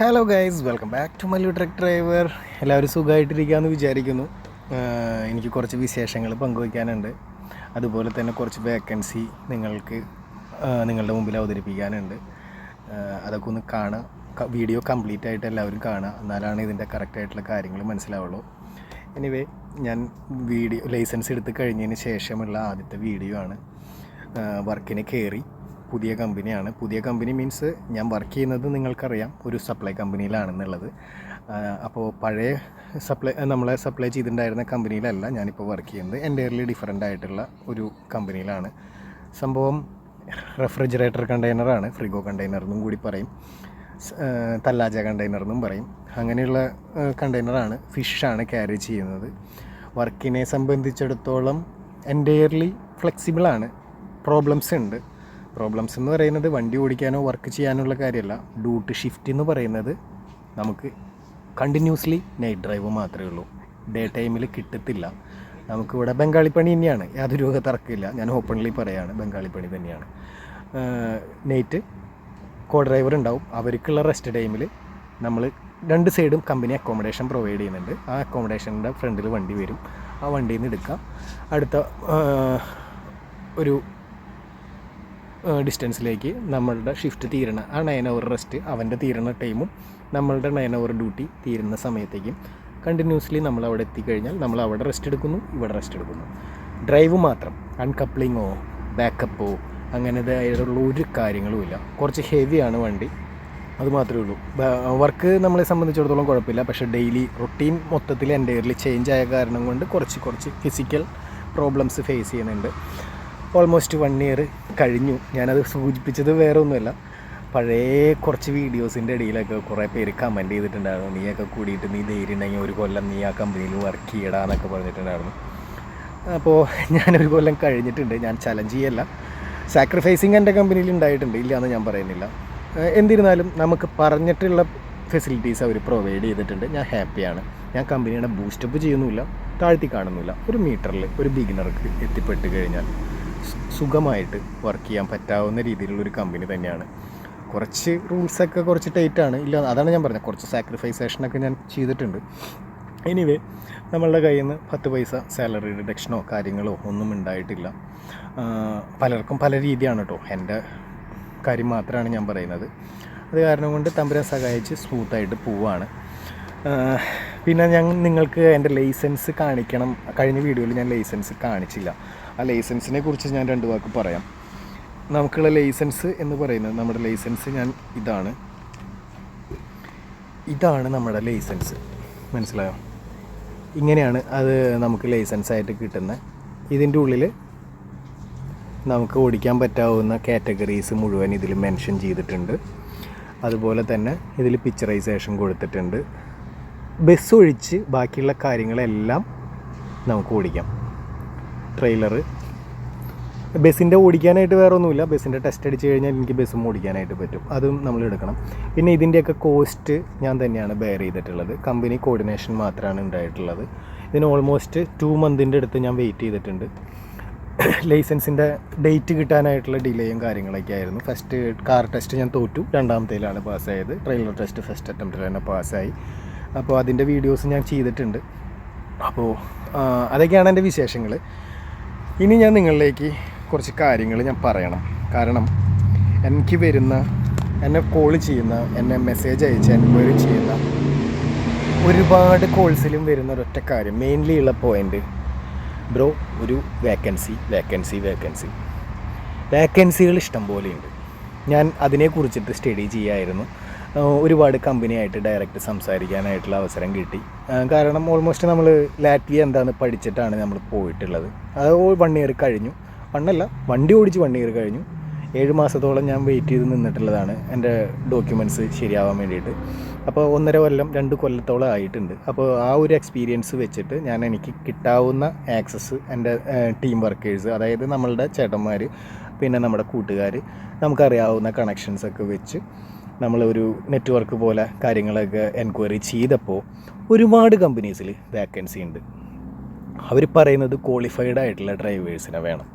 Hello guys welcome back to Mallu truck driver എല്ലാവരും സുഖമായിട്ടിരിക്കുകയെന്ന് വിചാരിക്കുന്നു. എനിക്ക് കുറച്ച് വിശേഷങ്ങൾ പങ്കുവയ്ക്കാനുണ്ട്. അതുപോലെ തന്നെ കുറച്ച് വേക്കൻസി നിങ്ങൾക്ക് നിങ്ങളുടെ മുമ്പിൽ അവതരിപ്പിക്കാനുണ്ട്. അതൊക്കെ ഒന്ന് കാണുക വീഡിയോ കംപ്ലീറ്റ് ആയിട്ട് എല്ലാവരും കാണുക എന്നാലാണ് ഇതിന്റെ കറക്റ്റായിട്ടുള്ള കാര്യങ്ങൾ മനസ്സിലാവുള്ളൂ. എനിവേ ഞാൻ വീഡിയോ ലൈസൻസ് എടുത്ത് കഴിഞ്ഞതിന് ശേഷമുള്ള ആദ്യത്തെ വീഡിയോ ആണ്. വർക്കിന് കയറി. പുതിയ കമ്പനിയാണ്. പുതിയ കമ്പനി മീൻസ് ഞാൻ വർക്ക് ചെയ്യുന്നത് നിങ്ങൾക്കറിയാം. ഒരു സപ്ലൈ കമ്പനിയിലാണെന്നുള്ളത് അപ്പോൾ പഴയ സപ്ലൈ നമ്മളെ സപ്ലൈ ചെയ്തിട്ടുണ്ടായിരുന്ന കമ്പനിയിലല്ല ഞാനിപ്പോൾ വർക്ക് ചെയ്യുന്നത്. എന്റയർലി ഡിഫറെന്റ് ആയിട്ടുള്ള ഒരു കമ്പനിയിലാണ്. സംഭവം റെഫ്രിജറേറ്റർ കണ്ടെയ്നറാണ് ഫ്രിഗോ കണ്ടെയ്നർ എന്നും കൂടി പറയും. തല്ലാജ കണ്ടെയ്നർ എന്നും പറയും. അങ്ങനെയുള്ള കണ്ടെയ്നറാണ് ഫിഷാണ് ക്യാരി ചെയ്യുന്നത്. വർക്കിനെ സംബന്ധിച്ചിടത്തോളം എന്റയർലി ഫ്ലെക്സിബിളാണ് പ്രോബ്ലംസ് ഉണ്ട്. പ്രോബ്ലംസ് എന്ന് പറയുന്നത് വണ്ടി ഓടിക്കാനോ വർക്ക് ചെയ്യാനുള്ള കാര്യമല്ല. ഡ്യൂട്ട് ഷിഫ്റ്റ് എന്ന് പറയുന്നത് നമുക്ക് കണ്ടിന്യൂസ്ലി നൈറ്റ് ഡ്രൈവ് മാത്രമേ ഉള്ളൂ. ഡേ ടൈമിൽ കിട്ടത്തില്ല. നമുക്കിവിടെ ബംഗാളിപ്പണി തന്നെയാണ്. യാതൊരു രൂപ തർക്കമില്ല ഞാൻ ഓപ്പൺലി പറയാണ് ബംഗാളിപ്പണി തന്നെയാണ്. നൈറ്റ് കോ ഡ്രൈവർ ഉണ്ടാവും. അവർക്കുള്ള റെസ്റ്റ് ടൈമിൽ നമ്മൾ രണ്ട് സൈഡും കമ്പനി അക്കോമഡേഷൻ പ്രൊവൈഡ് ചെയ്യുന്നുണ്ട്. ആ അക്കോമഡേഷന്റെ ഫ്രണ്ടിൽ വണ്ടി വരും. ആ വണ്ടിയിൽ നിന്ന് എടുക്കാം. അടുത്ത ഒരു ഡിസ്റ്റൻസിലേക്ക് നമ്മളുടെ ഷിഫ്റ്റ് തീരണ ആ നയൻ അവർ റെസ്റ്റ് അവന്റെ തീരണ ടൈമും നമ്മളുടെ നയൻ അവർ ഡ്യൂട്ടി തീരുന്ന സമയത്തേക്കും കണ്ടിന്യൂസ്ലി നമ്മൾ അവിടെ എത്തിക്കഴിഞ്ഞാൽ നമ്മൾ അവിടെ റെസ്റ്റ് എടുക്കുന്നു ഇവിടെ റെസ്റ്റ് എടുക്കുന്നു. ഡ്രൈവ് മാത്രം അൺകപ്ലിങ്ങോ ബാക്കപ്പോ അങ്ങനത്തെ ആയിട്ടുള്ള ഒരു കാര്യങ്ങളുമില്ല കുറച്ച് ഹെവിയാണ് വണ്ടി അത് മാത്രമേ ഉള്ളൂ. വർക്ക് നമ്മളെ സംബന്ധിച്ചിടത്തോളം കുഴപ്പമില്ല പക്ഷേ ഡെയിലി റൊട്ടീൻ മൊത്തത്തിൽ എന്റെ ചേഞ്ച് ആയ കാരണം കൊണ്ട് കുറച്ച് കുറച്ച് ഫിസിക്കൽ പ്രോബ്ലംസ് ഫേസ് ചെയ്യുന്നുണ്ട്. ഓൾമോസ്റ്റ് വൺ ഇയർ കഴിഞ്ഞു. ഞാനത് സൂചിപ്പിച്ചത് വേറെ ഒന്നുമല്ല പഴയ കുറച്ച് വീഡിയോസിന്റെ ഇടയിലൊക്കെ കുറേ പേര് കമന്റ് ചെയ്തിട്ടുണ്ടായിരുന്നു. നീയൊക്കെ കൂടിയിട്ട് നീ ധൈര്യം ഉണ്ടെങ്കിൽ ഒരു കൊല്ലം നീ ആ കമ്പനിയിൽ വർക്ക് ചെയ്യടാന്നൊക്കെ പറഞ്ഞിട്ടുണ്ടായിരുന്നു. അപ്പോൾ ഞാനൊരു കൊല്ലം കഴിഞ്ഞിട്ടുണ്ട്. ഞാൻ ചലഞ്ച് ചെയ്യല്ല. സാക്രിഫൈസിങ് എന്റെ കമ്പനിയിൽ ഉണ്ടായിട്ടുണ്ട്. ഇല്ല എന്ന് ഞാൻ പറയുന്നില്ല. എന്നിരുന്നാലും നമുക്ക് പറഞ്ഞിട്ടുള്ള ഫെസിലിറ്റീസ് അവർ പ്രൊവൈഡ് ചെയ്തിട്ടുണ്ട്. ഞാൻ ഹാപ്പിയാണ് ഞാൻ കമ്പനിയുടെ ബൂസ്റ്റപ്പ് ചെയ്യുന്നില്ല താഴ്ത്തി കാണുന്നില്ല ഒരു മീറ്ററിൽ ഒരു ബിഗിനർക്ക് എത്തിപ്പെട്ട് കഴിഞ്ഞാൽ. സുഖമായിട്ട് വർക്ക് ചെയ്യാൻ പറ്റാവുന്ന രീതിയിലുള്ള ഒരു കമ്പനി തന്നെയാണ്. കുറച്ച് റൂൾസൊക്കെ കുറച്ച് ടൈറ്റാണ് ഇല്ല അതാണ് ഞാൻ പറഞ്ഞത്. കുറച്ച് സാക്രിഫൈസേഷനൊക്കെ ഞാൻ ചെയ്തിട്ടുണ്ട്. എനിവേ നമ്മളുടെ കയ്യിൽ നിന്ന് പത്ത് പൈസ സാലറി റിഡക്ഷനോ കാര്യങ്ങളോ ഒന്നും ഉണ്ടായിട്ടില്ല. പലർക്കും പല രീതിയാണ് കേട്ടോ എന്റെ കാര്യം മാത്രമാണ് ഞാൻ പറയുന്നത്. അത് കാരണം കൊണ്ട് തമ്പുരാൻ സഹായിച്ച് സ്മൂത്തായിട്ട് പോവാണ്. പിന്നെ ഞാൻ നിങ്ങൾക്ക് എന്റെ ലൈസൻസ് കാണിക്കണം. കഴിഞ്ഞ വീഡിയോയിൽ ഞാൻ ലൈസൻസ് കാണിച്ചില്ല. ആ ലൈസൻസിനെ കുറിച്ച് ഞാൻ രണ്ട് വാക്ക് പറയാം. നമുക്കുള്ള ലൈസൻസ് എന്ന് പറയുന്നത് നമ്മുടെ ലൈസൻസ് ഞാൻ ഇതാണ്. ഇതാണ് നമ്മുടെ ലൈസൻസ്. മനസ്സിലായോ? ഇങ്ങനെയാണ് അത് നമുക്ക് ലൈസൻസ് ആയിട്ട് കിട്ടുന്നത്. ഇതിന്റെ ഉള്ളിൽ നമുക്ക് ഓടിക്കാൻ പറ്റാവുന്ന കാറ്റഗറീസ് മുഴുവൻ ഇതിൽ മെൻഷൻ ചെയ്തിട്ടുണ്ട്. അതുപോലെ തന്നെ ഇതിൽ പിക്ചറൈസേഷൻ കൊടുത്തിട്ടുണ്ട്. ബസ് ഒഴിച്ച് ബാക്കിയുള്ള കാര്യങ്ങളെല്ലാം നമുക്ക് ഓടിക്കാം. ട്രെയിലറ് ബസ്സിന്റെ ഓടിക്കാനായിട്ട് വേറെ ഒന്നുമില്ല ബസ്സിന്റെ ടെസ്റ്റ് അടിച്ച് കഴിഞ്ഞാൽ എനിക്ക് ബസ്സും ഓടിക്കാനായിട്ട് പറ്റും. അതും നമ്മൾ എടുക്കണം. പിന്നെ ഇതിന്റെയൊക്കെ കോസ്റ്റ് ഞാൻ തന്നെയാണ് ബെയർ ചെയ്തിട്ടുള്ളത്. കമ്പനി കോർഡിനേഷൻ മാത്രമാണ് ഉണ്ടായിട്ടുള്ളത്. ഇതിന് ഓൾമോസ്റ്റ് ടു മന്തിന്റെ അടുത്ത് ഞാൻ വെയിറ്റ് ചെയ്തിട്ടുണ്ട്. ലൈസൻസിന്റെ ഡേറ്റ് കിട്ടാനായിട്ടുള്ള ഡിലേയും കാര്യങ്ങളൊക്കെ ആയിരുന്നു. ഫസ്റ്റ് കാർ ടെസ്റ്റ് ഞാൻ തോറ്റു. രണ്ടാമത്തേലാണ് പാസ്സായത് ട്രെയിലർ ടെസ്റ്റ് ഫസ്റ്റ് അറ്റംപ്റ്റിൽ തന്നെ പാസ്സായി അപ്പോൾ അതിന്റെ വീഡിയോസ് ഞാൻ ചെയ്തിട്ടുണ്ട്. അപ്പോൾ അതൊക്കെയാണ് എന്റെ വിശേഷങ്ങൾ ഇനി ഞാൻ നിങ്ങളിലേക്ക് കുറച്ച് കാര്യങ്ങൾ ഞാൻ പറയണം. കാരണം എനിക്ക് വരുന്ന എന്നെ കോൾ ചെയ്യുന്ന എന്നെ മെസ്സേജ് അയച്ച് എൻക്വയറി ചെയ്യുന്ന ഒരുപാട് കോൾസിലും വരുന്ന ഒരൊറ്റ കാര്യം. മെയിൻലി ഉള്ള പോയിന്റ് ബ്രോ ഒരു വേക്കൻസി വേക്കൻസി വേക്കൻസി വേക്കൻസികൾ ഇഷ്ടം പോലെയുണ്ട് ഞാൻ അതിനെക്കുറിച്ചിട്ട് സ്റ്റഡി ചെയ്യായിരുന്നു. ഒരുപാട് കമ്പനിയായിട്ട് ഡയറക്റ്റ് സംസാരിക്കാനായിട്ടുള്ള അവസരം കിട്ടി. കാരണം ഓൾമോസ്റ്റ് നമ്മൾ ലാറ്റ്വിയ എന്താണെന്ന് പഠിച്ചിട്ടാണ് നമ്മൾ പോയിട്ടുള്ളത്. അത് വൺ ഇയർ കഴിഞ്ഞു. വണ്ണല്ല വണ്ടി ഓടിച്ച് വൺ ഇയർ കഴിഞ്ഞു. ഏഴ് മാസത്തോളം ഞാൻ വെയിറ്റ് ചെയ്ത് നിന്നിട്ടുള്ളതാണ് എന്റെ ഡോക്യുമെന്റ്സ് ശരിയാവാൻ വേണ്ടിയിട്ട്. അപ്പോൾ ഒന്നര കൊല്ലം രണ്ട് കൊല്ലത്തോളം ആയിട്ടുണ്ട്. അപ്പോൾ ആ ഒരു എക്സ്പീരിയൻസ് വെച്ചിട്ട് ഞാൻ എനിക്ക് കിട്ടാവുന്ന ആക്സസ് എന്റെ ടീം വർക്കേഴ്സ് അതായത് നമ്മളുടെ ചേട്ടന്മാർ പിന്നെ നമ്മുടെ കൂട്ടുകാർ നമുക്കറിയാവുന്ന കണക്ഷൻസൊക്കെ വെച്ച് നമ്മളൊരു നെറ്റ്വർക്ക് പോലെ കാര്യങ്ങളൊക്കെ എൻക്വയറി ചെയ്തപ്പോൾ ഒരുപാട് കമ്പനീസിൽ വേക്കൻസി ഉണ്ട്. അവർ പറയുന്നത് ക്വാളിഫൈഡ് ആയിട്ടുള്ള ഡ്രൈവേഴ്സിനെ വേണം.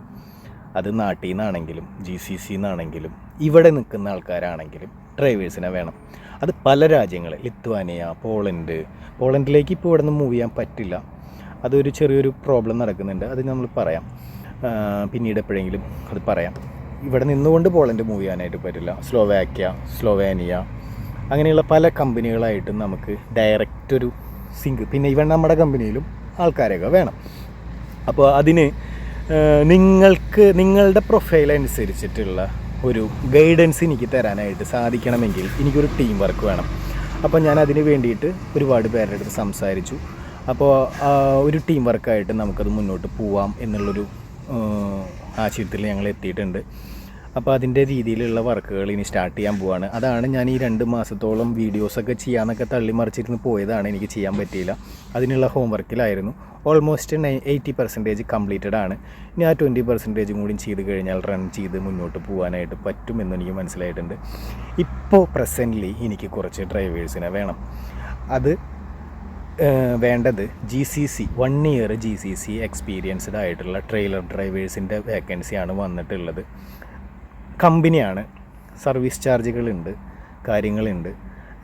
അത് നാട്ടിൽ നിന്നാണെങ്കിലും ജി സി സി നിന്നാണെങ്കിലും ഇവിടെ നിൽക്കുന്ന ആൾക്കാരാണെങ്കിലും ഡ്രൈവേഴ്സിനെ വേണം. അത് പല രാജ്യങ്ങൾ ലിത്വാനിയ പോളണ്ട്. പോളണ്ടിലേക്ക് ഇപ്പോൾ ഇവിടെ നിന്ന് മൂവ് ചെയ്യാൻ പറ്റില്ല. അതൊരു ചെറിയൊരു പ്രോബ്ലം നടക്കുന്നുണ്ട്. അത് നമ്മൾ പറയാം. പിന്നീട് എപ്പോഴെങ്കിലും അത് പറയാം. ഇവിടെ നിന്നുകൊണ്ട് പോളണ്ട് മൂവ് ചെയ്യാനായിട്ട് പറ്റില്ല. സ്ലോവാക്യ സ്ലോവേനിയ അങ്ങനെയുള്ള പല കമ്പനികളായിട്ടും നമുക്ക് ഡയറക്റ്റ് ഒരു സിങ്ക് പിന്നെ ഇവൻ നമ്മുടെ കമ്പനിയിലും ആൾക്കാരൊക്കെ വേണം. അപ്പോൾ അതിന് നിങ്ങൾക്ക് നിങ്ങളുടെ പ്രൊഫൈൽ അനുസരിച്ചിട്ടുള്ള ഒരു ഗൈഡൻസ് എനിക്ക് തരാനായിട്ട് സാധിക്കണമെങ്കിൽ എനിക്കൊരു ടീം വർക്ക് വേണം. അപ്പോൾ ഞാൻ അതിന് വേണ്ടിയിട്ട് ഒരുപാട് പേരുടെ അടുത്ത് സംസാരിച്ചു. അപ്പോൾ ഒരു ടീം വർക്കായിട്ട് നമുക്കത് മുന്നോട്ട് പോവാം എന്നുള്ളൊരു ആശയത്തിൽ ഞങ്ങൾ എത്തിയിട്ടുണ്ട്. അപ്പോൾ അതിന്റെ രീതിയിലുള്ള വർക്കുകൾ ഇനി സ്റ്റാർട്ട് ചെയ്യാൻ പോവാണ്. അതാണ് ഞാൻ ഈ രണ്ട് മാസത്തോളം വീഡിയോസൊക്കെ ചെയ്യാമെന്നൊക്കെ തള്ളി മറിച്ചിരുന്ന് പോയതാണ്. എനിക്ക് ചെയ്യാൻ പറ്റിയില്ല. അതിനുള്ള ഹോം വർക്കിലായിരുന്നു ഓൾമോസ്റ്റ് എയ്റ്റി പെർസെന്റേജ് കംപ്ലീറ്റഡ് ആണ്. ഇനി ആ ട്വന്റി പെർസെന്റേജും കൂടി ചെയ്ത് കഴിഞ്ഞാൽ റൺ ചെയ്ത് മുന്നോട്ട് പോകാനായിട്ട് പറ്റുമെന്ന് എനിക്ക് മനസ്സിലായിട്ടുണ്ട്. ഇപ്പോൾ പ്രസന്റ്ലി എനിക്ക് കുറച്ച് ഡ്രൈവേഴ്സിനെ വേണം. അത് വേണ്ടത് G C C one year G C C experienced ആയിട്ടുള്ള ട്രെയിലർ ഡ്രൈവേഴ്സിന്റെ വേക്കൻസിയാണ് വന്നിട്ടുള്ളത്. കമ്പനിയാണ്. സർവീസ് ചാർജുകളുണ്ട് കാര്യങ്ങളുണ്ട്.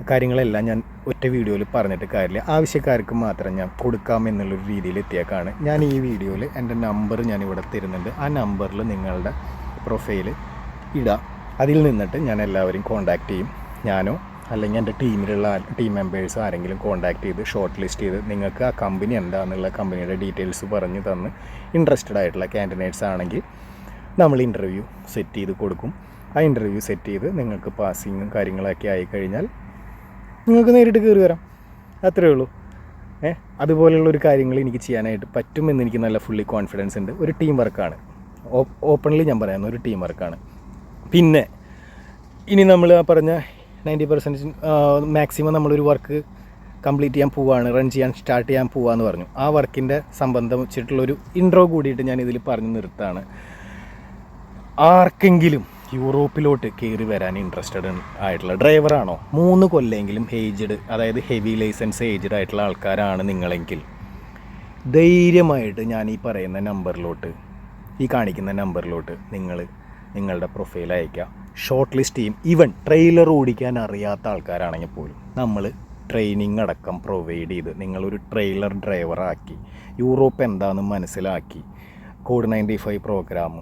കാര്യങ്ങളെല്ലാം ഞാൻ ഒറ്റ വീഡിയോയിൽ പറഞ്ഞിട്ട് കാര്യമില്ല. ആവശ്യക്കാർക്ക് മാത്രം ഞാൻ കൊടുക്കാം എന്നുള്ളൊരു രീതിയിൽ എത്തിയേക്കാണ്. ഞാൻ ഈ വീഡിയോയിൽ എന്റെ നമ്പർ ഞാൻ ഇവിടെ തരുന്നുണ്ട്. ആ നമ്പറിൽ നിങ്ങളുടെ പ്രൊഫൈൽ ഇടാം. അതിൽ നിന്നിട്ട് ഞാൻ എല്ലാവരെയും കോൺടാക്റ്റ് ചെയ്യും. ഞാനോ അല്ലെങ്കിൽ എന്റെ ടീമിലുള്ള ടീം മെമ്പേഴ്സ് ആരെങ്കിലും കോൺടാക്റ്റ് ചെയ്ത് ഷോർട്ട് ലിസ്റ്റ് ചെയ്ത് നിങ്ങൾക്ക് ആ കമ്പനി എന്താണെന്നുള്ള കമ്പനിയുടെ ഡീറ്റെയിൽസ് പറഞ്ഞു തന്ന് ഇൻട്രസ്റ്റഡ് ആയിട്ടുള്ള കാൻഡിഡേറ്റ്സ് ആണെങ്കിൽ നമ്മൾ ഇന്റർവ്യൂ സെറ്റ് ചെയ്ത് കൊടുക്കും. ആ ഇന്റർവ്യൂ സെറ്റ് ചെയ്ത് നിങ്ങൾക്ക് പാസിങ്ങും കാര്യങ്ങളൊക്കെ ആയി കഴിഞ്ഞാൽ നിങ്ങൾക്ക് നേരിട്ട് കയറി വരാം. അത്രേ ഉള്ളൂ. ഏ അതുപോലെയുള്ള ഒരു കാര്യങ്ങൾ എനിക്ക് ചെയ്യാനായിട്ട് പറ്റുമെന്ന് എനിക്ക് നല്ല ഫുള്ളി കോൺഫിഡൻസ് ഉണ്ട്. ഒരു ടീം വർക്കാണ് ഓപ്പൺലി ഞാൻ പറയാം ഒരു ടീം വർക്കാണ് പിന്നെ ഇനി നമ്മൾ ആ പറഞ്ഞ നയന്റി പെർസെന്റേജ് മാക്സിമം നമ്മളൊരു വർക്ക് കംപ്ലീറ്റ് ചെയ്യാൻ പോവാണ് റൺ ചെയ്യാൻ സ്റ്റാർട്ട് ചെയ്യാൻ പോവാന്ന് പറഞ്ഞു. ആ വർക്കിന്റെ സംബന്ധം വെച്ചിട്ടുള്ളൊരു ഇൻട്രോ കൂടിയിട്ട് ഞാൻ ഇതിൽ പറഞ്ഞു നിർത്താണ്. ആർക്കെങ്കിലും യൂറോപ്പിലോട്ട് കയറി വരാൻ ഇൻട്രസ്റ്റഡ് ആയിട്ടുള്ള ഡ്രൈവറാണോ മൂന്ന് കൊല്ലെങ്കിലും ഏജ്ഡ് അതായത് ഹെവി ലൈസൻസ് ഏജ്ഡ് ആയിട്ടുള്ള ആൾക്കാരാണ് നിങ്ങളെങ്കിൽ. ധൈര്യമായിട്ട് ഞാൻ ഈ പറയുന്ന നമ്പറിലോട്ട് ഈ കാണിക്കുന്ന നമ്പറിലോട്ട് നിങ്ങൾ നിങ്ങളുടെ പ്രൊഫൈൽ അയക്കുക ഷോർട്ട് ലിസ്റ്റ് ചെയ്യും ഈവൻ ട്രെയിലർ ഓടിക്കാൻ അറിയാത്ത ആൾക്കാരാണെങ്കിൽ പോലും നമ്മൾ ട്രെയിനിങ് അടക്കം പ്രൊവൈഡ് ചെയ്ത് നിങ്ങളൊരു ട്രെയിലർ ഡ്രൈവറാക്കി യൂറോപ്പ് എന്താണെന്ന് മനസ്സിലാക്കി code ninety five programme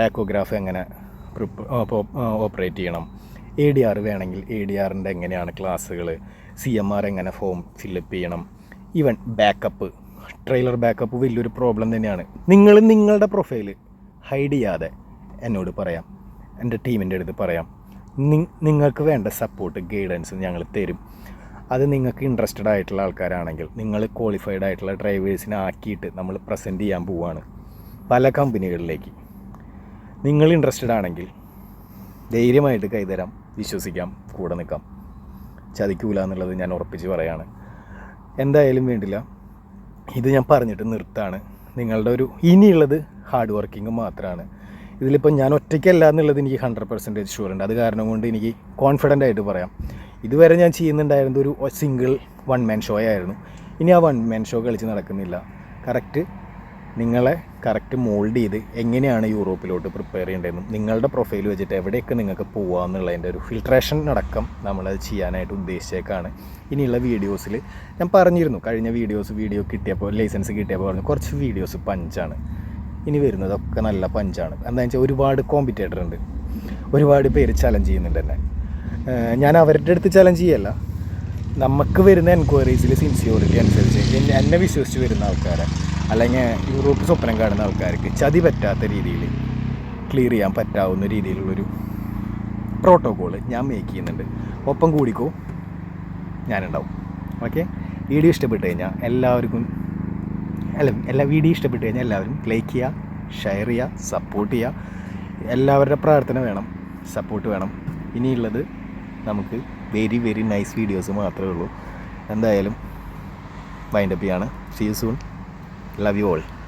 tachograph എങ്ങനെ ഓപ്പറേറ്റ് ചെയ്യണം? എ ഡി ആർ വേണമെങ്കിൽ എ ഡി ആറിന്റെ എങ്ങനെയാണ് ക്ലാസ്സുകൾ സി എം ആർ എങ്ങനെ ഫോം ഫില്ലപ്പ് ചെയ്യണം? ഈവൻ ബാക്കപ്പ് ട്രെയിലർ ബാക്കപ്പ് വലിയൊരു പ്രോബ്ലം തന്നെയാണ്. നിങ്ങൾ നിങ്ങളുടെ പ്രൊഫൈൽ ഹൈഡ് ചെയ്യാതെ എന്നോട് പറയാം. എന്റെ ടീമിന്റെ അടുത്ത് പറയാം. നിങ്ങൾക്ക് വേണ്ട സപ്പോർട്ട് ഗൈഡൻസ് ഞങ്ങൾ തരും. അത് നിങ്ങൾക്ക് ഇൻട്രസ്റ്റഡ് ആയിട്ടുള്ള ആൾക്കാരാണെങ്കിൽ നിങ്ങൾ ക്വാളിഫൈഡ് ആയിട്ടുള്ള ഡ്രൈവേഴ്സിനെ ആക്കിയിട്ട് നമ്മൾ പ്രസന്റ് ചെയ്യാൻ പോവുകയാണ് പല കമ്പനികളിലേക്ക് നിങ്ങൾ ഇൻട്രസ്റ്റഡ് ആണെങ്കിൽ ധൈര്യമായിട്ട് കൈതരാം വിശ്വസിക്കാം കൂടെ നിൽക്കാം. ചതിക്കൂല എന്നുള്ളത് ഞാൻ ഉറപ്പിച്ച് പറയാണ്. എന്തായാലും വേണ്ടില്ല. ഇത് ഞാൻ പറഞ്ഞിട്ട് നിർത്താണ്. നിങ്ങളുടെ ഒരു ഇനിയുള്ളത് ഹാർഡ് വർക്കിംഗ് മാത്രമാണ് ഇതിലിപ്പോൾ ഞാൻ ഒറ്റയ്ക്കല്ല എന്നുള്ളത് എനിക്ക് ഹൺഡ്രഡ് പെർസെന്റേജ് ഷുവർ ഉണ്ട്. അത് കാരണം കൊണ്ട് എനിക്ക് കോൺഫിഡന്റ് ആയിട്ട് പറയാം. ഇതുവരെ ഞാൻ ചെയ്യുന്നുണ്ടായിരുന്നത് ഒരു സിംഗിൾ വൺ മാൻ ഷോ ആയിരുന്നു. ഇനി ആ വൺ മാൻ ഷോ കളിച്ച് നടക്കുന്നില്ല. കറക്റ്റ് നിങ്ങളെ കറക്റ്റ് മോൾഡ് ചെയ്ത് എങ്ങനെയാണ് യൂറോപ്പിലോട്ട് പ്രിപ്പയർ ചെയ്യേണ്ടതെന്നും നിങ്ങളുടെ പ്രൊഫൈൽ വെച്ചിട്ട് എവിടെയൊക്കെ നിങ്ങൾക്ക് പോകാമെന്നുള്ളതിന്റെ ഒരു ഫിൽട്രേഷൻ അടക്കം നമ്മളത് ചെയ്യാനായിട്ട് ഉദ്ദേശിച്ചേക്കാണ്. ഇനിയുള്ള വീഡിയോസിൽ ഞാൻ പറഞ്ഞിരുന്നു കഴിഞ്ഞ വീഡിയോസ് വീഡിയോ കിട്ടിയപ്പോൾ ലൈസൻസ് കിട്ടിയപ്പോൾ പറഞ്ഞു കുറച്ച് വീഡിയോസ് പഞ്ചാണ്. ഇനി വരുന്നതൊക്കെ നല്ല പഞ്ചാണ്. എന്താണെന്ന് വെച്ചാൽ ഒരുപാട് കോമ്പറ്റേറ്റർ ഉണ്ട്. ഒരുപാട് പേര് ചലഞ്ച് ചെയ്യുന്നുണ്ട് എന്നെ. ഞാൻ അവരുടെ അടുത്ത് ചലഞ്ച് ചെയ്യല്ല. നമുക്ക് വരുന്ന എൻക്വയറീസിൽ സിൻസിയോറിറ്റി അനുസരിച്ച് എന്നെ വിശ്വസിച്ച് വരുന്ന ആൾക്കാരെ. അല്ലെങ്കിൽ യൂറോപ്പ് സ്വപ്നം കാണുന്ന ആൾക്കാർക്ക് ചതി പറ്റാത്ത രീതിയിൽ ക്ലിയർ ചെയ്യാൻ പറ്റാവുന്ന രീതിയിലുള്ളൊരു പ്രോട്ടോകോൾ ഞാൻ മേക്ക് ചെയ്യുന്നുണ്ട്. ഒപ്പം കൂടിക്കോ ഞാനുണ്ടാവും. ഓക്കെ വീഡിയോ ഇഷ്ടപ്പെട്ട് കഴിഞ്ഞാൽ എല്ലാവർക്കും അല്ല എല്ലാ വീഡിയോ ഇഷ്ടപ്പെട്ട് കഴിഞ്ഞാൽ എല്ലാവരും ലൈക്ക് ചെയ്യുക ഷെയർ ചെയ്യുക സപ്പോർട്ട് ചെയ്യുക. എല്ലാവരുടെ പ്രാർത്ഥന വേണം സപ്പോർട്ട് വേണം. ഇനിയുള്ളത് നമുക്ക് വെരി വെരി നൈസ് വീഡിയോസ് മാത്രമേ ഉള്ളൂ. എന്തായാലും വൈൻഡപ്പ് ചെയ്യാണ്. See soon la viola.